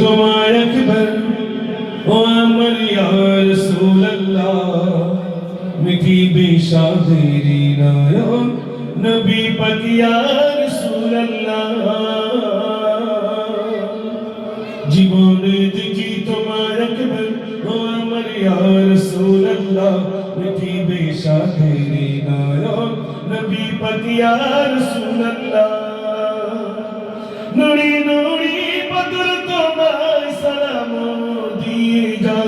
তোমার আকবর, ও আমার ইয়া রাসূলুল্লাহ। মিঠি বেশাদেরি নয়ন, নবী পাক ইয়া রাসূলুল্লাহ। জীবনে দেখি তোমার আকবর, ও আমার ইয়া রাসূলুল্লাহ। মিঠি বেশাদেরি নয়ন, নবী পাক ইয়া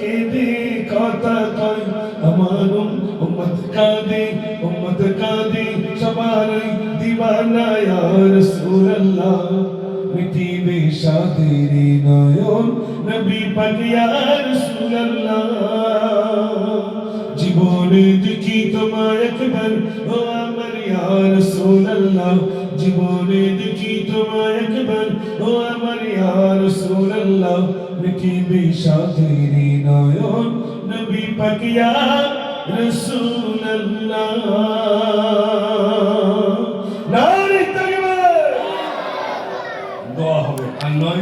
কেঁদে কথা কয়? আমার উম্মত কাঁদে উম্মত কাঁদে সবার দিবানা ইয়া রাসূলুল্লাহ, মিটিবে বেশাদের নয়ন। নবী পাক, ইয়া রাসূলুল্লাহ। তোমার একবার, ও আমার ইয়া রাসূলুল্লাহ। জীবনে দেখি তোমার একবার, ও আমার ইয়া রাসূলুল্লাহ। মিঠি বেশাতেরি নয়ন, নবী পাক ইয়া রাসূলুল্লাহ। দোয়া হবে আর নয়